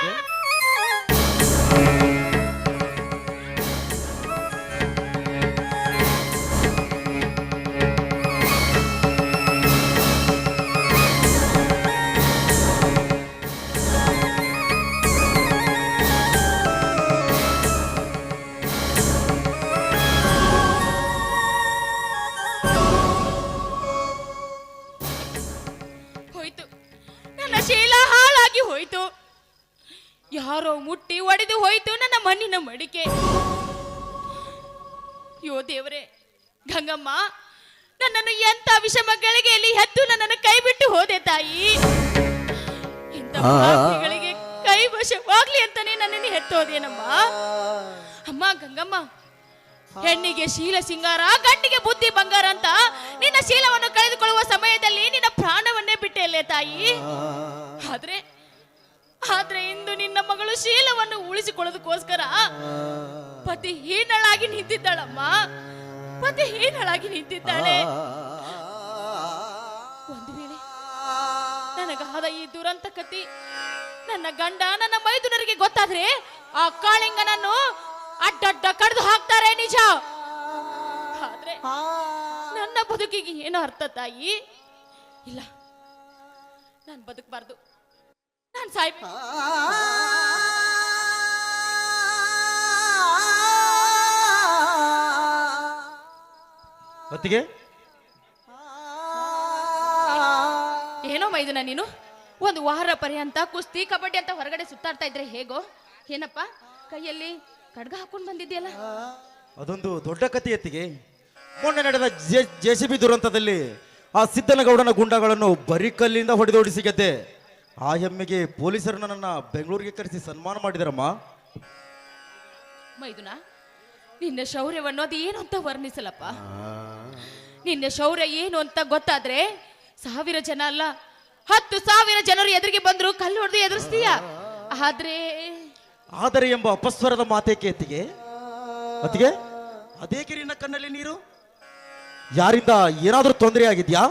ಅತ್ತಿಗೆ ಯಾರೋ ಮುಟ್ಟಿ ಒಡೆದು ಹೋಯ್ತು ನನ್ನ ಮಣ್ಣಿನ ಮಡಿಕೆ. ಯೋ ದೇವರೇ ಗಂಗಮ್ಮ ನನ್ನನ್ನು ಎಂತ ವಿಷಮ ಗಳಿಗೆಯಲ್ಲಿ ಹೆತ್ತು ನನ್ನನ್ನು ಕೈ ಬಿಟ್ಟು ಹೋದೆ ತಾಯಿ. ಇಂಥ ಪಾಪಿಗಳಿಗೆ ಕೈ ವಶವಾಗ್ಲಿ ಅಂತಾನೆ ನನ್ನನ್ನು ಹೆತ್ತೋದೇನಮ್ಮ ಅಮ್ಮ ಗಂಗಮ್ಮ ಹೆಣ್ಣಿಗೆ ಶೀಲ ಸಿಂಗಾರ ಗಂಡಿಗೆ ಬುದ್ಧಿ ಬಂಗಾರ ಅಂತ ನಿನ್ನ ಶೀಲವನ್ನು ಕಳೆದುಕೊಳ್ಳುವ ಸಮಯದಲ್ಲಿ ನಿನ್ನ ಪ್ರಾಣವನ್ನೇ ಬಿಟ್ಟೆಯಲ್ಲೇ ತಾಯಿ. ಆದ್ರೆ ಇಂದು ನಿನ್ನ ಮಗಳು ಶೀಲವನ್ನು ಉಳಿಸಿಕೊಳ್ಳೋದಕ್ಕೋಸ್ಕರ ಪತಿ ಹೀನಳಾಗಿ ನಿಂತಿದ್ದಾಳಮ್ಮ. ಪತಿ ಹೀನಳಾಗಿ ನಿಂತಿದ್ದಾಳೆ. ಒಂದು ವೇಳೆ ನನಗಾದ ಈ ದುರಂತ ಕತಿ ನನ್ನ ಗಂಡ ನನ್ನ ಮೈದುನರಿಗೆ ಗೊತ್ತಾದ್ರೆ ಆ ಕಾಳಿಂಗನನ್ನು ಅಡ್ಡಡ್ಡ ಕಡ್ದು ಹಾಕ್ತಾರೆ ನಿಜ. ಆದ್ರೆ ನನ್ನ ಬದುಕಿಗೆ ಏನು ಅರ್ಥ ತಾಯಿ? ಇಲ್ಲ ನಾನು ಬದುಕಬಾರ್ದು. ನಾನು ಸಾಯ್ಬೇಕು ಹೊತ್ತಿಗೆ ಏನೋ ಮೈದುನ ನೀನು? ಒಂದು ವಾರ ಪರ್ಯಂತ ಕುಸ್ತಿ ಕಬಡ್ಡಿ ಅಂತ ಹೊರಗಡೆ ಸುತ್ತಾಡ್ತಾ ಇದ್ರೆ ಹೇಗೋ? ಏನಪ್ಪ? ಕೈಯಲ್ಲಿ ಕಡ್ಗ ಹಾಕೊಂಡ್ ಬಂದಿದ್ಯಲ್ಲ? ಅದೊಂದು ದೊಡ್ಡ ಕಥೆ ಎತ್ತಿಗೆ. ಮೊನ್ನೆ ನಡೆದ ಜೆ ಸಿ ಬಿ ದುರಂತದಲ್ಲಿ ಆ ಸಿದ್ದನಗೌಡನ ಗುಂಡಗಳನ್ನು ಬರಿಕಲ್ಲಿಂದ ಹೊಡೆದೋಡಿಸಿ ಗೆದ್ದೆ. ಆ ಹೆಮ್ಮೆಗೆ ಪೊಲೀಸರು ನನ್ನ ಬೆಂಗಳೂರಿಗೆ ಕರೆಸಿ ಸನ್ಮಾನ ಮಾಡಿದಾರಮ್ಮ. ಮೈದುನ ನಿನ್ನ ಶೌರ್ಯವನ್ನು ಅದು ಏನು ಅಂತ ವರ್ಣಿಸಲಪ್ಪ. ನಿನ್ನ ಶೌರ್ಯ ಏನು ಅಂತ ಗೊತ್ತಾದ್ರೆ ಸಾವಿರ ಜನ ಅಲ್ಲ ಹತ್ತು ಸಾವಿರ ಜನರು ಎದುರಿಗೆ ಬಂದ್ರು ಕಲ್ಲು ಹೊಡೆದು ಎದುರಿಸ್ತೀಯ? ಆದ್ರೆ ಆದರೆ ಎಂಬ ಅಪಸ್ವರದ ಮಾತೇಕೆ ಅತ್ತಿಗೆ ಅತ್ತಿಗೆ? ಅದೇಕೆ ನಿನ್ನ ಕಣ್ಣಲ್ಲಿ ನೀರು? ಯಾರಿಂದ ಏನಾದರೂ ತೊಂದರೆ ಆಗಿದ್ಯಾ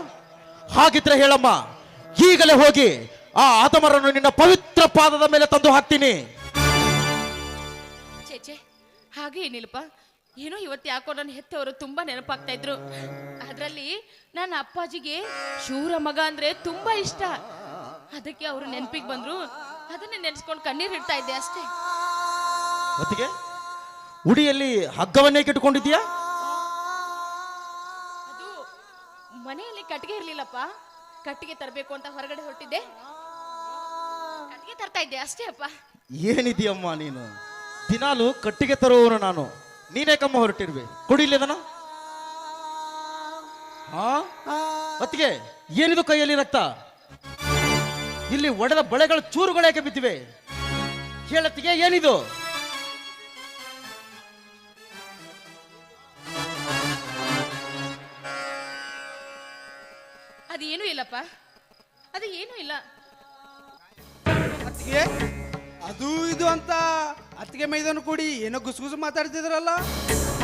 ಹಾಗಿದ್ರೆ ಹೇಳಮ್ಮ ಈಗಲೇ ಹೋಗಿ ಆ ಆತಮರನ್ನು ನಿನ್ನ ಪವಿತ್ರ ಪಾದದ ಮೇಲೆ ತಂದು ಹಾಕ್ತೀನಿ. ಚೇಚೆ ಹಾಗೆ ಏನಿಲ್ಲಪ್ಪ. ಏನೋ ಇವತ್ತು ಯಾಕೋ ನನ್ನ ಹೆತ್ತವರು ತುಂಬಾ ನೆನಪಾಗ್ತಾ ಇದ್ರು. ಅದರಲ್ಲಿ ನನ್ನ ಅಪ್ಪಾಜಿಗೆ ಶೂರ ಮಗ ಅಂದ್ರೆ ತುಂಬಾ ಇಷ್ಟ. ಅದಕ್ಕೆ ಅವರು ನೆನಪಿಗೆ ಬಂದ್ರು. ಅದನ್ನೇ ನೆನೆಸ್ಕೊಂಡು ಕಣ್ಣೀರ್ ಇಡ್ತಾ ಇದ್ದೆ ಅಷ್ಟೇ. ಉಡಿಯಲ್ಲಿ ಹಗ್ಗವನ್ನೇ ಕಿಟ್ಕೊಂಡಿದ್ಯಾ ಅದು ಮನೆಯಲ್ಲಿ ಕಟ್ಟಿಗೆ ಇರ್ಲಿಲ್ಲಪ್ಪ. ಕಟ್ಟಿಗೆ ತರಬೇಕು ಅಂತ ಹೊರಗಡೆ ಹೊರಟಿದ್ದೆ. ತರ್ತಾ ಇದ್ದೆ ಅಷ್ಟೇ ಅಪ್ಪ. ಏನಿದೆಯಮ್ಮ ನೀನು? ದಿನಾಲು ಕಟ್ಟಿಗೆ ತರುವವನು ನಾನು. ನೀನೇ ಕಮ್ಮ ಹೊರಟಿರ್ವೆ. ಕುಡಿಲಿದನ ಹಾ ಅತ್ತಿಗೆ ಏನಿದು ಕೈಯಲ್ಲಿ ರಕ್ತ? ಇಲ್ಲಿ ಒಡೆದ ಬಳೆಗಳ ಚೂರುಗಳು ಯಾಕೆ ಬಿದ್ದಿವೆ? ಹೇಳತ್ತಿಗೆ ಏನಿದು? ಅದೇನೂ ಇಲ್ಲಪ್ಪ. ಅದು ಏನೂ ಇಲ್ಲ. ಅದು ಇದು ಅಂತ ಅತ್ತಿಗೆ ಮೈದಾನ ಕೂಡಿ ಏನೋ ಗುಸುಗುಸು ಮಾತಾಡ್ತಿದ್ರಲ್ಲ?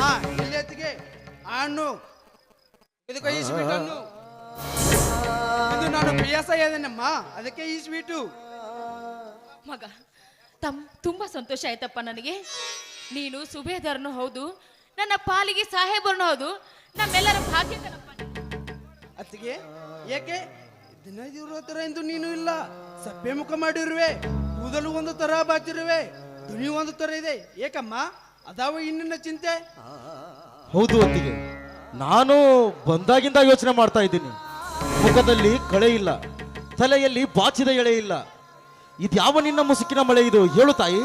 ಹಾ ಇಲ್ಲಿ ಅತ್ತಿಗೆ. ಹಣ್ಣು. ಇದಕ್ಕೆ ಈ ಸ್ವೀಟ್ ಹಣ್ಣು. ಇದು ನಾನು ಪ್ರಿಯಾಸ ಇದೇನಮ್ಮ ಅದಕ್ಕೆ ಈ ಸ್ವೀಟು ಮಗ ತಮ್ ತುಂಬಾ ಸಂತೋಷ ಆಯ್ತಪ್ಪ ನನಗೆ. ನೀನು ಸುಬೇದಾರನು ಹೌದು. ನನ್ನ ಪಾಲಿಗೆ ಸಾಹೇಬರನು ಹೌದು. ನಮ್ಮೆಲ್ಲರ ಭಾಗ್ಯ ಕಣಪ್ಪ. ಅತ್ತಿಗೆ ಏಕೆ? ದಿನ ಇವ್ರ ಹತ್ರ ಎಂದು ನೀನು ಇಲ್ಲ. ಸಪ್ಪೆ ಮುಖ ಮಾಡಿರುವೆ ಕೂದಲು ಒಂದು ತರ ಬಾಚಿರುವೆ ಧ್ವನಿ ಒಂದು ತರ ಇದೆ. ಏಕಮ್ಮ ಅದಾವ ಇನ್ನಿನ ಚಿಂತೆ? ಹೌದು ಅತ್ತಿಗೆ ನಾನು ಬಂದಾಗಿಂದ ಯೋಚನೆ ಮಾಡ್ತಾ ಇದ್ದೀನಿ. ಮುಖದಲ್ಲಿ ಕಳೆ ಇಲ್ಲ ತಲೆಯಲ್ಲಿ ಬಾಚಿದ ಎಳೆ ಇಲ್ಲ. ಇದ್ಯಾವ ನಿನ್ನ ಮುಸುಕಿನ ಮಳೆ ಇದು ಹೇಳು ತಾಯಿ.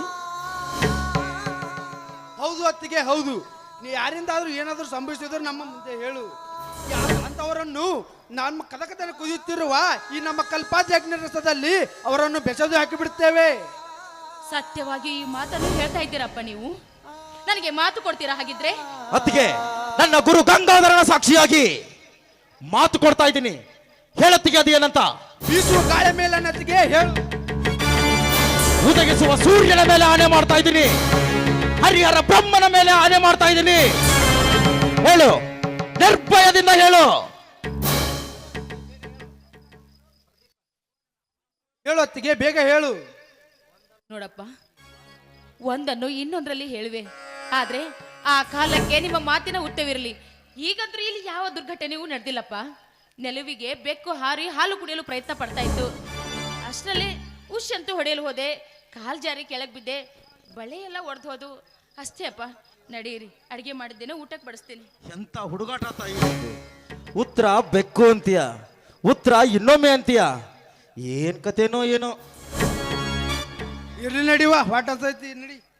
ಹೌದು ಅತ್ತಿಗೆ ಹೌದು. ನೀ ಯಾರಿಂದಾದ್ರೂ ಏನಾದ್ರೂ ಸಂಭವಿಸಿದ್ರು ನಮ್ಮ ಮುಂದೆ ಹೇಳು. ಅಂತವರನ್ನು ನಮ್ಮ ಕದಕದಲ್ಲಿ ಕುದಿಯುತ್ತಿರುವ ಈ ನಮ್ಮ ಕಲ್ಪಾಧ್ಯಾಜ್ಞ ರಸದಲ್ಲಿ ಅವರನ್ನು ಬೆಸೆದು ಹಾಕಿಬಿಡುತ್ತೇವೆ ಸತ್ಯವಾಗಿ ಈ ಮಾತನ್ನು ಹೇಳ್ತಾ ಇದ್ದೀರಪ್ಪ ನೀವು. ನನಗೆ ಮಾತು ಕೊಡ್ತೀರಾ ಹಾಗಿದ್ರೆ? ಅತ್ತಿಗೆ ನನ್ನ ಗುರು ಗಂಗಾಧರನ ಸಾಕ್ಷಿಯಾಗಿ ಮಾತು ಕೊಡ್ತಾ ಇದ್ದೀನಿ. ಹೇಳತ್ತಿಗೆ ಏನಂತ? ಬೀಸುವ ಗಾಳಿ ಮೇಲೆ ನತ್ತಿಗೆ ಹೇಳು. ಉದಗಿಸುವ ಸೂರ್ಯನ ಮೇಲೆ ಆಣೆ ಮಾಡ್ತಾ ಇದ್ದೀನಿ. ಹರಿಹರ ಬ್ರಹ್ಮನ ಮೇಲೆ ಆಣೆ ಮಾಡ್ತಾ ಇದ್ದೀನಿ. ಹೇಳು ನಿರ್ಭಯದಿಂದ ಹೇಳು. ಹೇಳು ಅತ್ತಿಗೆ ಬೇಗ ಹೇಳು. ನೋಡಪ್ಪ ಒಂದನ್ನು ಇನ್ನೊಂದರಲ್ಲಿ ಹೇಳುವೆ. ಆದ್ರೆ ಆ ಕಾಲಕ್ಕೆ ನಿಮ್ಮ ಮಾತಿನ ಉತ್ತವಿರಲಿ ಈಗಂದ್ರೆ ಇಲ್ಲಿ ಯಾವ ದುರ್ಘಟನೆಯೂ ನಡೆದಿಲ್ಲಪ್ಪ. ನೆಲುವಿಗೆ ಬೆಕ್ಕು ಹಾರಿ ಹಾಲು ಕುಡಿಯಲು ಪ್ರಯತ್ನ ಪಡ್ತಾ ಇತ್ತು. ಅಷ್ಟರಲ್ಲಿ ಉಶ್ ಅಂತೂ ಹೊಡೆಯಲು ಹೋದೆ. ಕಾಲ್ ಜಾರಿ ಕೆಳಗೆ ಬಿದ್ದೆ. ಬಳೆ ಎಲ್ಲ ಒಡೆದು ಹೋದು. ಅಷ್ಟೇ ಅಪ್ಪ ನಡೀರಿ ಅಡಿಗೆ ಮಾಡಿದ್ದೇನೆ ಊಟಕ್ಕೆ ಬಡಿಸ್ತೀನಿ. ಎಂತ ಹುಡುಗಾಟ ತಾಯಿ ಉತ್ತರ ಬೆಕ್ಕು ಅಂತೀಯ ಉತ್ತರ ಇನ್ನೊಮ್ಮೆ ಅಂತೀಯ? ಏನ್ ಕತೆನೋ ಏನೋ. ಇರ್ಲಿ ನಡಿವಾ ವಾಟ್ ಐತಿ ನಡಿ.